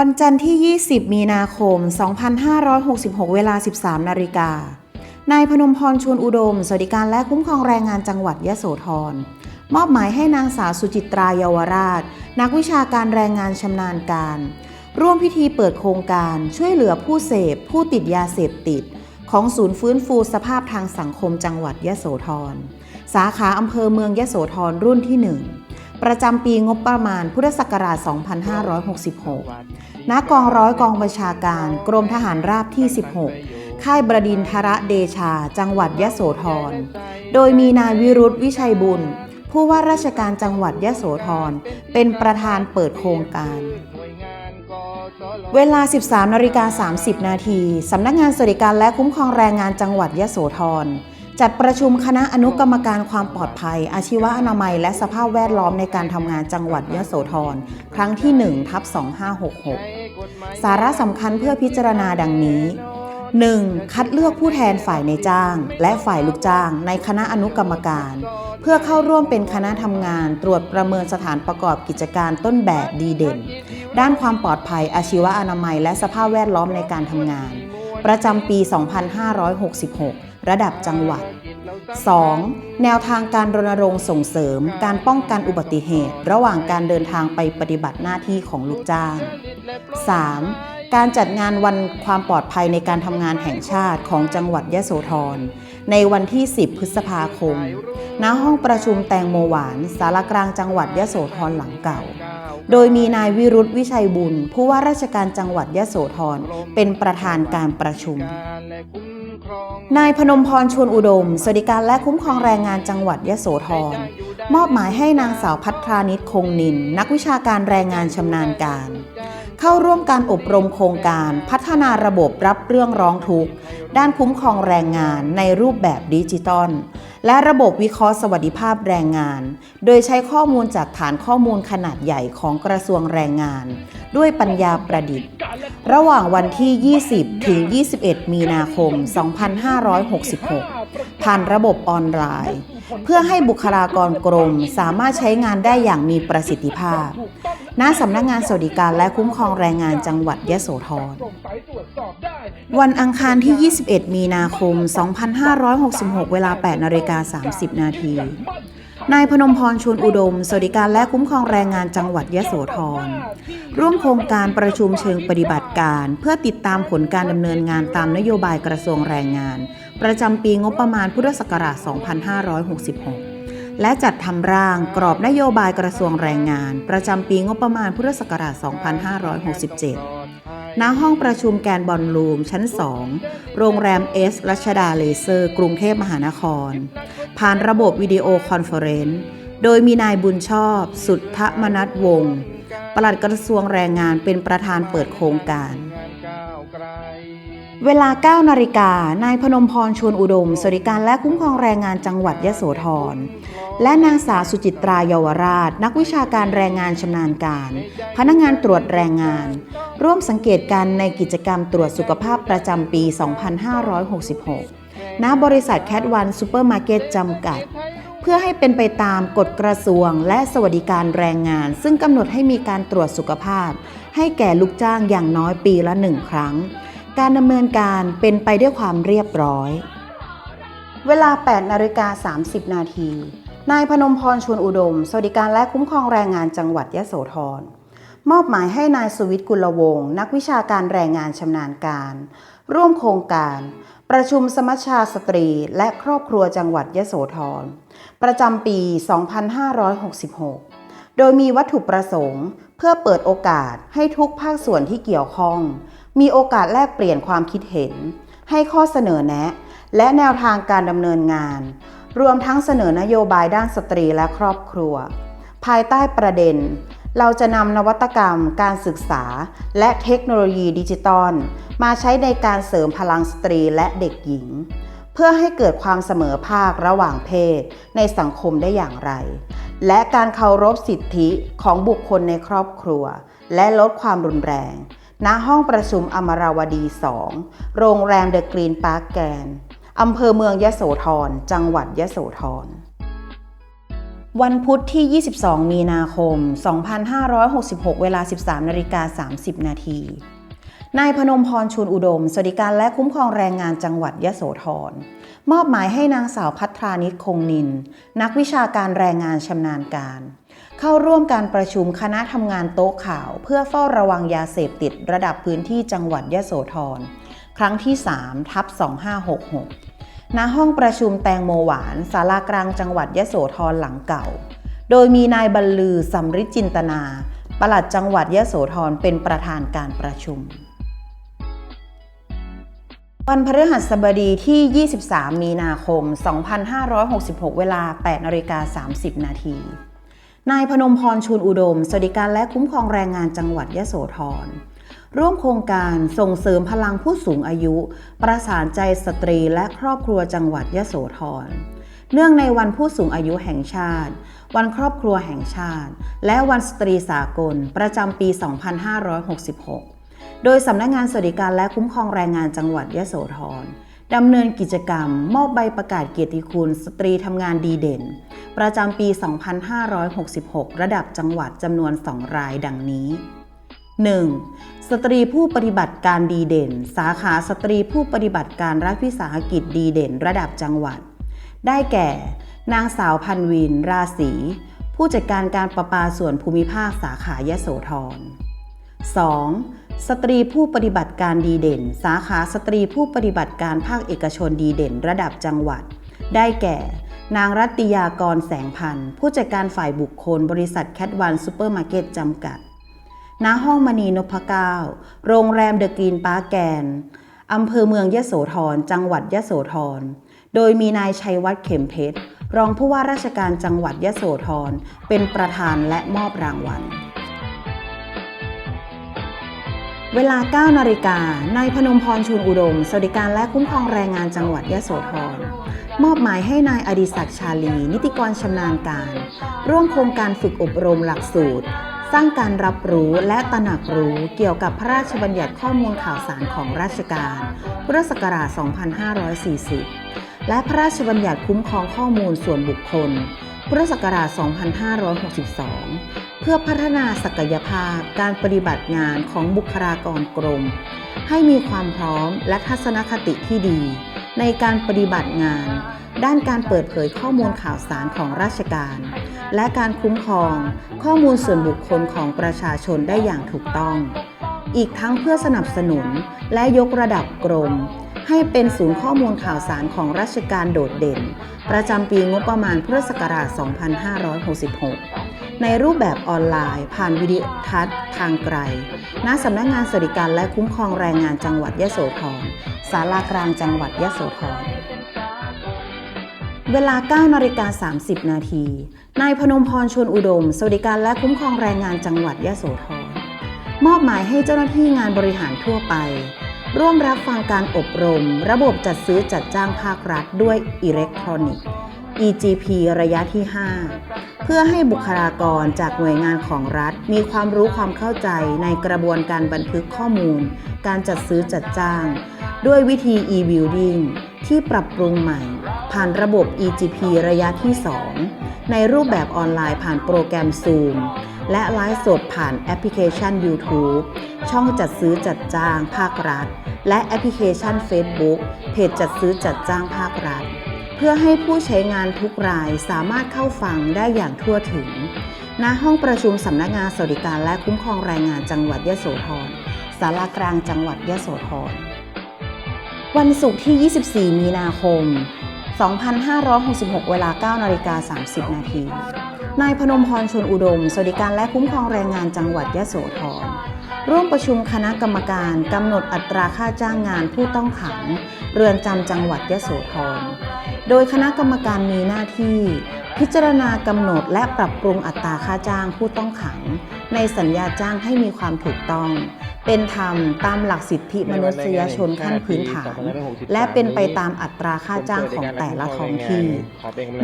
วันจันทร์ที่ 20 มีนาคม 2566 เวลา 13 นาฬิกา นายพนมพรชวนอุดม สวัสดิการและคุ้มครองแรงงานจังหวัดยะโสธร มอบหมายให้นางสาวสุจิตราเยาวราช นักวิชาการแรงงานชำนาญการ ร่วมพิธีเปิดโครงการช่วยเหลือผู้เสพ ผู้ติดยาเสพติด ของศูนย์ฟื้นฟูสภาพทางสังคมจังหวัดยะโสธร สาขาอำเภอเมืองยะโสธรรุ่นที่ 1 ประจำปีงบประมาณพุทธศักราช 2566 ณ กองร้อยกองบัญชาการกรมทหารราบที่ 16 ค่ายบรดินทรเดชา จังหวัดยะโสธร โดยมีนายวิรุธวิชัยบุญ ผู้ว่าราชการจังหวัดยะโสธร เป็นประธานเปิดโครงการ เวลา 13นาฬิกา30 นาที สำนักงานสวัสดิการและคุ้มครองแรงงานจังหวัดยะโสธร จัดประชุมคณะอนุกรรมการความปลอดภัย อาชีวะอนามัย และสภาพแวดล้อมในการทำงานจังหวัดยะโสธร ครั้งที่1ทับ2566 สาระสำคัญเพื่อพิจารณาดังนี้ 1. คัดเลือกผู้แทนฝ่ายในจ้าง และฝ่ายลูกจ้างในคณะอนุกรรมการ เพื่อเข้าร่วมเป็นคณะทำงานตรวจประเมินสถานประกอบกิจการต้นแบบดีเด่น ด้านความปลอดภัยอาชีวะอนามัย และสภาพแวดล้อมในการทำงาน ประจำปี 2566 ระดับจังหวัด 2. แนวทางการรณรงค์ส่งเสริม การป้องกันอุบัติเหตุ ระหว่างการเดินทางไปปฏิบัติหน้าที่ของลูกจ้าง 3. การจัดงานวันความปลอดภัยในการทำงานแห่งชาติของจังหวัดยะโสธร ในวันที่ 10 พฤษภาคม ณ ห้องประชุมแตงโมหวาน สารกลางจังหวัดยะโสธรหลังเก่า โดยมีนายวิรุธวิชัยบุญ ผู้ว่าราชการจังหวัดยะโสธร เป็นประธานการประชุม นายพนมพรชวนอุดม สวัสดิการและคุ้มครองแรงงานจังหวัดยะโสธร มอบหมายให้นางสาวพัทรานิตคงนิน นักวิชาการแรงงานชำนาญการ เข้าร่วมการอบรมโครงการพัฒนาระบบรับเรื่องร้องทุกข์ ด้านคุ้มครองแรงงานในรูปแบบดิจิตอลและระบบวิเคราะห์สวัสดิภาพแรงงาน โดยใช้ข้อมูลจากฐานข้อมูลขนาดใหญ่ของกระทรวงแรงงาน ด้วยปัญญาประดิษฐ์ ระหว่างวันที่ 20 ถึง 21 มีนาคม 2566 ผ่านระบบออนไลน์ เพื่อให้บุคลากรกรมสามารถใช้งานได้อย่างมีประสิทธิภาพ ณ สำนักงานสวัสดิการและคุ้มครองแรงงานจังหวัดยะโสธร วันอังคารที่ 21 มีนาคม 2566 เวลา 8นาฬิกา30 นาที นายพนมพรชวนอุดม สวัสดิการและคุ้มครองแรงงานจังหวัดยะโสธร ร่วมโครงการประชุมเชิงปฏิบัติการ เพื่อติดตามผลการดำเนินงานตามนโยบายกระทรวงแรงงาน ประจำปีงบประมาณพุทธศักราช 2566 และจัดทำร่างกรอบนโยบายกระทรวงแรงงาน ประจำปีงบประมาณพุทธศักราช 2567 ณ ห้องประชุมแกนบอลลูมชั้น 2 โรงแรมเอสรัชดาเลเซอร์ กรุงเทพมหานคร ผ่านระบบวิดีโอคอนเฟอเรนซ์โดยมีนายบุญชอบ สุทธมนัทวงศ์ปลัดกระทรวงแรงงานเป็นประธานเปิดโครงการ เวลา 9 นาฬิกา นายพนมพรชวนอุดม สวัสดิการและคุ้มครองแรงงานจังหวัดยะโสธร และนางสาวสุจิตราเยาวราช นักวิชาการแรงงานชำนาญการ พนักงานตรวจแรงงาน ร่วมสังเกตการในกิจกรรมตรวจสุขภาพประจำปี 2566 ณบริษัทแคทวันซูเปอร์มาร์เก็ตจำกัด เพื่อให้เป็นไปตามกฎกระทรวงและสวัสดิการแรงงาน ซึ่งกำหนดให้มีการตรวจสุขภาพ ให้แก่ลูกจ้างอย่างน้อยปีละหนึ่งครั้ง การดำเนินการเป็นไปด้วยความเรียบร้อย เวลา 8นาฬิกา30 นาทีนายพนมพรชวนอุดม สวัสดิการและคุ้มครองแรงงานจังหวัดยะโสธรมอบหมายให้นายสุวิทย์กุลวงศ์นักวิชาการแรงงานชำนาญการ ร่วมโครงการ ประชุมสมัชชาสตรีและครอบครัวจังหวัดยะโสธร ประจำปี 2566 โดยมีวัตถุประสงค์ เพื่อเปิดโอกาสให้ทุกภาคส่วนที่เกี่ยวข้อง มีโอกาสแลกเปลี่ยนความคิดเห็น ให้ข้อเสนอแนะ และแนวทางการดำเนินงาน รวมทั้งเสนอนโยบายด้านสตรีและครอบครัว ภายใต้ประเด็น เราจะนำนวัตกรรม การศึกษา และเทคโนโลยีดิจิตอลมาใช้ในการเสริมพลังสตรีและเด็กหญิง เพื่อให้เกิดความเสมอภาคระหว่างเพศในสังคมได้อย่างไร และการเคารพสิทธิของบุคคลในครอบครัว และลดความรุนแรง ณห้องประชุมอมราวดี 2 โรงแรมเดอะกรีนพาร์คแกนอำเภอเมืองยะโสธร จังหวัดยะโสธร วันพุธที่ 22 มีนาคม 2566 เวลา 13นาฬิกา30 นาที นายพนมพรชูนอุดม สวัสดิการและคุ้มครองแรงงานจังหวัดยะโสธร มอบหมายให้นางสาวพัทรานิชคงนิน นักวิชาการแรงงานชำนาญการ เข้าร่วมการประชุมคณะทำงานโต๊ะข่าว เพื่อเฝ้าระวังยาเสพติดระดับพื้นที่จังหวัดยะโสธร ครั้งที่ 3 ทับ2566 ณห้องประชุมแตงโมหวานศาลากลางจังหวัดยะโสธรหลังเก่า โดยมีนายบรรลือสำริจินตนา ปลัดจังหวัดยะโสธรเป็นประธานการประชุม วันพฤหัสบดีที่ 23 มีนาคม 2566 เวลา 8นาฬิกา30 นาที นายพนมพรชูนอุดม สวัสดิการและคุ้มครองแรงงานจังหวัดยะโสธร ร่วมโครงการส่งเสริมพลังผู้สูงอายุ ประสานใจสตรีและครอบครัวจังหวัดยะโสธร เนื่องในวันผู้สูงอายุแห่งชาติ วันครอบครัวแห่งชาติ และวันสตรีสากล ประจำปี 2566 โดยสำนักงานสวัสดิการและคุ้มครองแรงงานจังหวัดยะโสธรดำเนินกิจกรรม มอบใบประกาศเกียรติคุณ สตรีทำงานดีเด่น ประจำปี 2566 ระดับจังหวัดจำนวน 2 รายดังนี้ 1. สตรีผู้ปฏิบัติการดีเด่น สาขาสตรีผู้ปฏิบัติการรัฐวิสาหกิจดีเด่นระดับจังหวัด ได้แก่ นางสาวพันวิน ราศีผู้จัดการการประปาส่วนภูมิภาคสาขายโสธร 2. สตรีผู้ปฏิบัติการดีเด่น สาขาสตรีผู้ปฏิบัติการภาคเอกชนดีเด่นระดับจังหวัด ได้แก่ นางรัตติยากรแสงพันธ์ผู้จัดการฝ่ายบุคคลบริษัทแคทวันซูเปอร์มาร์เก็ตจำกัด ณห้องมณีนพเก้า โรงแรมเดอะกรีนปาร์แกนอำเภอเมืองยะโสธร จังหวัดยะโสธร โดยมีนายชัยวัฒน์เข็มเพชร รองผู้ว่าราชการจังหวัดยะโสธร เป็นประธานและมอบรางวัล เวลา 9 นาฬิกา นายพนมพรชูนอุดม สวัสดิการและคุ้มครองแรงงานจังหวัดยะโสธร มอบหมายให้นายอดิศักดิ์ชาลี นิติกรชำนาญการ ร่วมโครงการฝึกอบรมหลักสูตร สร้างการรับรู้และตระหนักรู้เกี่ยวกับพระราชบัญญัติข้อมูลข่าวสารของราชการ พุทธศักราช 2540 และพระราชบัญญัติคุ้มครองข้อมูลส่วนบุคคล พุทธศักราช 2562 เพื่อพัฒนาศักยภาพการปฏิบัติงานของบุคลากรกรม ให้มีความพร้อมและทัศนคติที่ดี ในการปฏิบัติงาน ด้านการเปิดเผยข้อมูลข่าวสารของราชการ และการคุ้มครองข้อมูลส่วนบุคคลของประชาชนได้อย่างถูกต้อง อีกทั้งเพื่อสนับสนุนและยกระดับกรม ให้เป็นศูนย์ข้อมูลข่าวสารของราชการโดดเด่น ประจำปีงบประมาณพุทธศักราช 2566 ในรูปแบบออนไลน์ ผ่านวิดีทัศน์ทางไกล ณ สำนักงงานสวัสดิการและคุ้มครองแรงงานจังหวัดยะโสธรศาลากลางจังหวัดยะโสธร เวลา9นาฬิกา30 นาที นายพนมพรชวนอุดม สวัสดิการและคุ้มครองแรงงานจังหวัดยะโสธร มอบหมายให้เจ้าหน้าที่งานบริหารทั่วไป ร่วมรับฟังการอบรม ระบบจัดซื้อจัดจ้างภาครัฐด้วยอิเล็กทรอนิกส์ EGP ระยะที่ 5 เพื่อให้บุคลากรจากหน่วยงานของรัฐ มีความรู้ความเข้าใจในกระบวนการบันทึกข้อมูล การจัดซื้อจัดจ้าง ด้วยวิธี e-building ที่ปรับปรุงใหม่ ผ่านระบบ EGP ระยะที่ 2 ในรูปแบบออนไลน์ผ่านโปรแกรม Zoom และไลฟ์สดผ่านแอปพลิเคชัน YouTube ช่องจัดซื้อจัดจ้างภาครัฐ และแอปพลิเคชัน Facebook เพจจัดซื้อจัดจ้างภาครัฐ เพื่อให้ผู้ใช้งานทุกรายสามารถเข้าฟังได้อย่างทั่วถึง ณ ห้องประชุมสำนักงานสวัสดิการและคุ้มครองแรงงานจังหวัดยะโสธรศาลากลางจังหวัดยะโสธร วันศุกร์ที่ 24 มีนาคม 2566 เวลา 9นาฬิกา30 นาที นายพนมพรชนอุดม สวัสดิการและคุ้มครองแรงงานจังหวัดยะโสธร ร่วมประชุมคณะกรรมการกำหนดอัตราค่าจ้างงานผู้ต้องขัง เรือนจำจังหวัดยะโสธร โดยคณะกรรมการมีหน้าที่ พิจารณากำหนดและปรับปรุงอัตราค่าจ้างผู้ต้องขัง ในสัญญาจ้างให้มีความถูกต้อง เป็นธรรมตามหลักสิทธิมนุษยชนขั้นพื้นฐาน และเป็นไปตามอัตราค่าจ้างของแต่ละท้องที่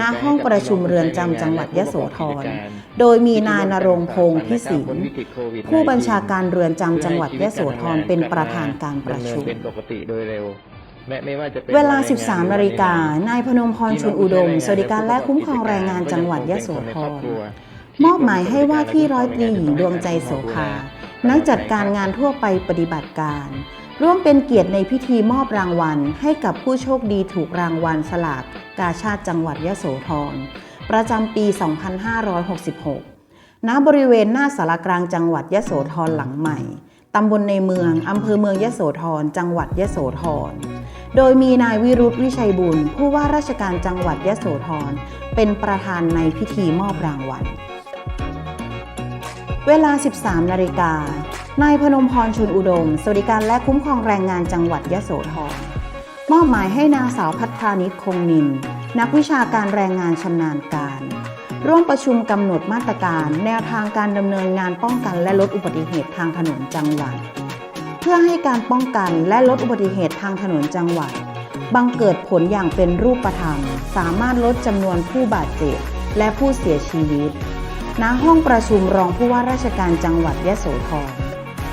ณห้องประชุมเรือนจำจังหวัดยะโสธร โดยมีนายนรงพงษ์พิสินผู้บัญชาการเรือนจำจังหวัดยะโสธรเป็นประธานการประชุมเป็นปกติโดยเร็วไม่ไม่ว่าจะเป็นเวลาในง13 นาฬิกา นายพนมพรชุนอุดม สวัสดิการและคุ้มครองแรงงานจังหวัดยโสธรมอบหมายให้ว่าที่ร้อยตรีหญิงดวงใจโสภา นักจัดการงานทั่วไปปฏิบัติการ ร่วมเป็นเกียรติในพิธีมอบรางวัล ให้กับผู้โชคดีถูกรางวัลสลากกาชาติจังหวัดยะโสธรประจำปี 2566 ณ บริเวณหน้าสารกลางจังหวัดยะโสธรหลังใหม่ ตำบลในเมือง อำเภอเมืองยะโสธร จังหวัดยะโสธร โดยมีนายวิรุธวิชัยบุญ ผู้ว่าราชการจังหวัดยะโสธร เป็นประธานในพิธีมอบรางวัล เวลา 13 นาฬิกา นายพนมพรชุนอุดม สวัสดิการและคุ้มครองแรงงานจังหวัดยะโสธร มอบหมายให้นางสาวพัฒนิชคงนิน นักวิชาการแรงงานชำนาญการ ร่วมประชุมกำหนดมาตรการ แนวทางการดำเนินงานป้องกันและลดอุบัติเหตุทางถนนจังหวัด เพื่อให้การป้องกันและลดอุบัติเหตุทางถนนจังหวัด บังเกิดผลอย่างเป็นรูปธรรม สามารถลดจำนวนผู้บาดเจ็บและผู้เสียชีวิต ณห้องประชุมรองผู้ว่าราชการจังหวัดยะโสธร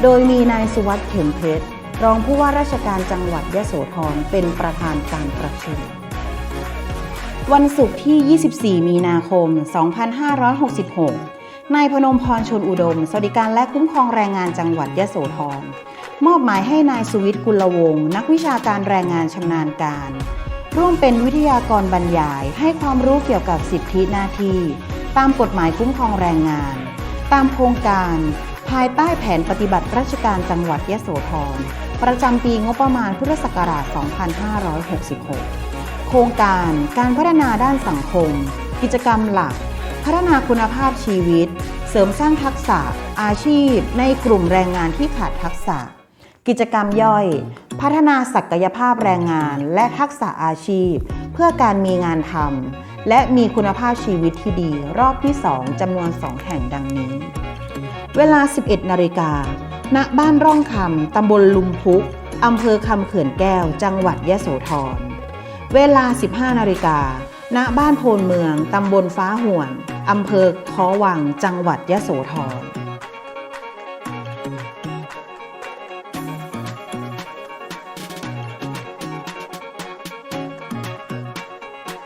โดยมีนายสุวัสด์เข็มเพชรรองผู้ว่าราชการจังหวัดยะโสธรเป็นประธานการประชุม วันศุกร์ที่ 24 มีนาคม 2566 นายพนมพรชนอุดม สวัสดิการและคุ้มครองแรงงานจังหวัดยะโสธร มอบหมายให้นายสุวิทย์กุลวงศ์นักวิชาการแรงงานชำนาญการ ร่วมเป็นวิทยากรบรรยายให้ความรู้เกี่ยวกับสิทธิหน้าที่ ตามกฎหมายคุ้มครองแรงงาน ตามโครงการ ภายใต้แผนปฏิบัติราชการจังหวัดยะโสธรประจำปีงบประมาณพุทธศักราช 2566 โครงการการพัฒนาด้านสังคม กิจกรรมหลัก พัฒนาคุณภาพชีวิต เสริมสร้างทักษะ อาชีพ ในกลุ่มแรงงานที่ขาดทักษะ กิจกรรมย่อย พัฒนาศักยภาพแรงงานและทักษะอาชีพ เพื่อการมีงานทำ และมีคุณภาพชีวิตที่ดีรอบที่ 2จำนวน 2 แห่งดังนี้ เวลา 11 นาฬิกา ณ บ้านร่องคำตำบลลุมพุกอำเภอคำเขื่อนแก้ว จังหวัดยะโสธร เวลา 15 นาฬิกา ณ บ้านโพนเมือง ตำบลฟ้าห่วน อำเภอคอวัง จังหวัดยะโสธร